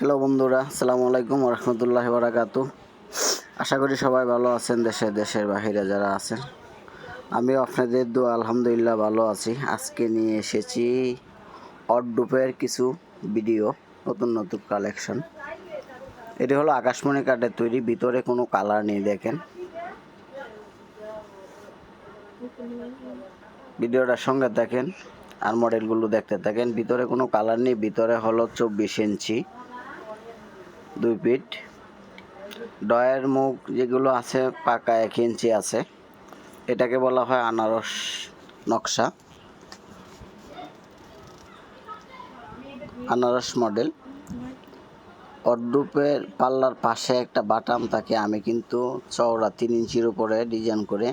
Hello বন্ধুরা, আসসালামু আলাইকুম রহমতুল্লাহ বারাকাত আশা করি সবাই ভালো আছেন, দেশে, দেশের বাহিরে যারা আছেন। আমিও আপনাদের দু আলহামদুলিল্লাহ ভালো আছি। আজকে নিয়ে এসেছি অডডুপের কিছু ভিডিও, নতুন নতুন কালেকশন। এটি হলো আকাশমণি কাঠের তৈরি, ভিতরে কোনো কালার নেই, দেখেন। ভিডিওটার সঙ্গে দেখেন আর মডেলগুলো দেখতে থাকেন। ভিতরে কোনো কালার নেই, ভিতরে হলো চব্বিশ ইঞ্চি। দুই ফিট। ডয়ের মুখ যেগুলো আছে পাকা এক ইঞ্চি আছে। এটাকে বলা হয় আনারস নকশা। আনারস মডেল। অর্ডুপের পাল্লার পাশে একটা বাটাম থাকে, আমি কিন্তু চওড়া তিন ইঞ্চির উপরে ডিজাইন করে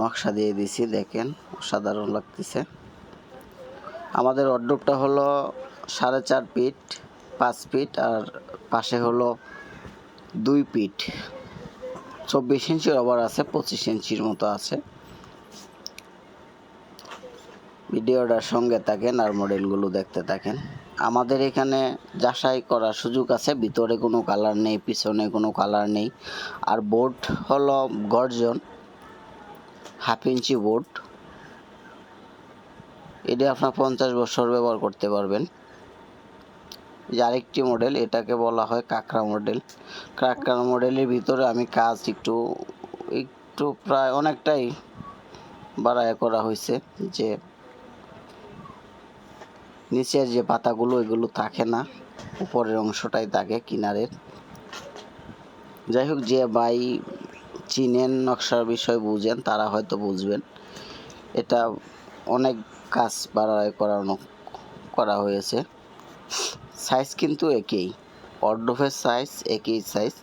নকশা দিয়ে দিছি, দেখেন অসাধারণ লাগতেছে। আমাদের অর্ডুপটা হলো সাড়ে চার ফিট। পাঁচ ফিট আর পাশে হলো দুই ফিট। চব্বিশ ইঞ্চির ওভার আছে, পঁচিশ ইঞ্চির মতো আছে। ভিডিওটার সঙ্গে থাকেন আর মডেলগুলো দেখতে থাকেন। আমাদের এখানে যাচাই করার সুযোগ আছে, ভিতরে কোনো কালার নেই, পিছনে কোনো কালার নেই। আর বোর্ড হলো গর্জন, হাফ ইঞ্চি বোর্ড। এটা আপনার পঞ্চাশ বছর ব্যবহার করতে পারবেন। যে আরেকটি মডেল এটাকে বলা হয় কাঁকড়া মডেল কাঁকড়া মডেলের ভিতরে আমি কাজ একটু একটু প্রায় অনেকটাই বাড়ায় করা হয়েছে যে নিচের যে পাতাগুলো, এগুলো থাকে না, উপরের অংশটাই থাকে কিনারের। যাই হোক, যে বাই চিনেন, নকশার বিষয় বুঝেন, তারা হয়তো বুঝবেন। এটা অনেক কাজ বাড়ায় করানো, করা হয়েছে। সাইজ কিন্তু একই। অর্ডোফের সাইজ একই সাইজ।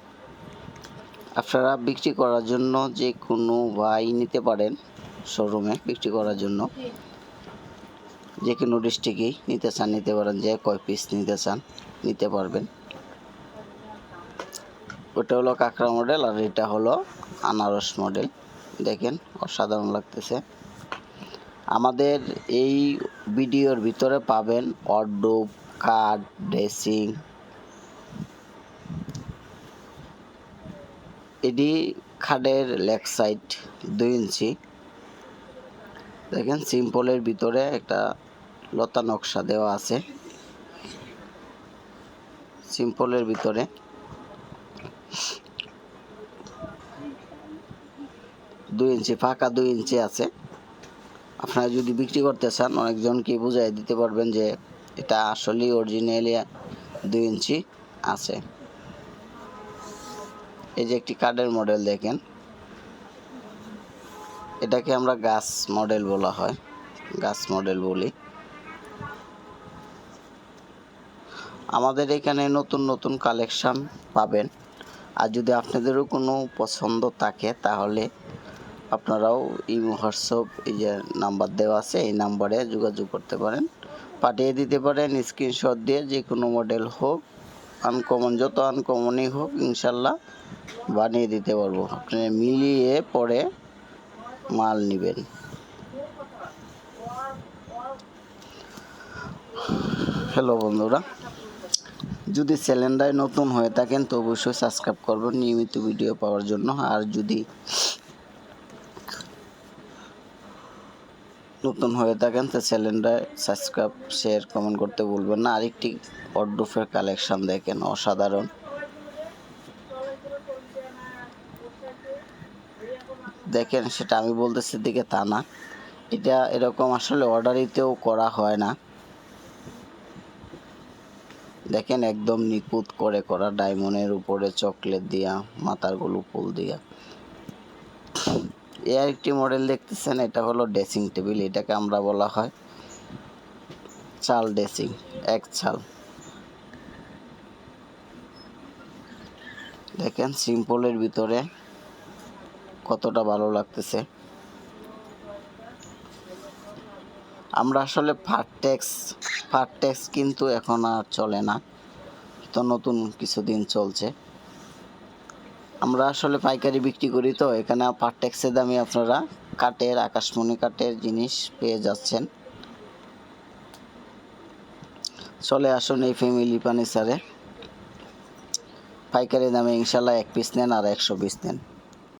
আপনারা বিক্রি করার জন্য যে কোনো ভাই নিতে পারেন শোরুমে বিক্রি করার জন্য। যে কোনো ডিস্ট্রিক্টেই নিতে চান, নিতে পারেন, যে কয় পিস নিতে চান, নিতে পারবেন। ওটা হলো কাঁকড়া মডেল আর এটা হলো আনারস মডেল দেখেন, অসাধারণ লাগতেছে। আমাদের এই ভিডিওর ভিতরে পাবেন অর্ডোপ কার্ড ড্রেসিং এটি খাটের লেগ সাইড দুই ইঞ্চি। দেখেন সিম্পলের ভিতরে একটা লতা নকশা দেওয়া আছে। সিম্পলের ভিতরে। দুই ইঞ্চি, ফাঁকা দুই ইঞ্চি আছে। আপনারা যদি বিক্রি করতে চান, অনেকজনকে বুঝাই দিতে পারবেন যে এটা আসলেই অরিজিনালি দুই ইঞ্চি আছে। এই যে একটি কার্ডের মডেল দেখেন। এটাকে আমরা গাছ মডেল বলা হয়। গাছ মডেল বলি। আমাদের এখানে নতুন নতুন কালেকশন পাবেন। আর যদি আপনাদেরও কোনো পছন্দ থাকে, তাহলে আপনারাও ইমো, হোয়াটসঅ্যাপ এই যে নাম্বার দেওয়া আছে, এই নাম্বারে যোগাযোগ করতে পারেন। পাঠিয়ে দিতে পারেন স্ক্রিনশট দিয়ে যে কোনো মডেল হোক আনকমন যত আনকমনই হোক, ইনশাল্লাহ বানিয়ে দিতে পারব। আপনি মিলিয়ে পরে মাল নেবেন। হ্যালো বন্ধুরা, যদি চ্যানেলটায় নতুন হয়ে থাকেন তো অবশ্যই সাবস্ক্রাইব করবেন নিয়মিত ভিডিও পাওয়ার জন্য। আর যদি নতুন হয়ে থাকেন, তো চ্যানেলটায় সাবস্ক্রাইব শেয়ার কমেন্ট করতে ভুলবেন না। আরেকটি অড্ডুফের কালেকশন দেখেন, অসাধারণ। দেখেন, সেটা আমি বলতেছি দিকে তা না। এটা এরকম আসলে অর্ডারিতেও করা হয় না। দেখেন, একদম নিখুঁত করে করা ডায়মন্ডের উপরে চকলেট দিয়া, মাথারগুলো ফুল দিয়া। এ আরেকটি মডেল দেখতেছেন, এটা হলো ড্রেসিং টেবিল এটাকে আমরা বলা হয় চাল ড্রেসিং এক চাল। দেখেন সিম্পলের ভিতরে কতটা ভালো লাগতেছে। আমরা আসলে ফারটেক্স ফারটেক্স কিন্তু এখন আর চলে না, তো নতুন কিছুদিন চলছে। আমরা আসলে পাইকারি বিক্রি করি তো, এখানে পার ট্যাক্সের দামে আপনারা কাঠের, আকাশমণি কাঠের জিনিস পেয়ে যাচ্ছেন। চলে আসুন এই ফ্যামিলি ফার্নিচারে পাইকারি দামে ইনশাল্লাহ এক পিস নেন আর একশো পিস নেন।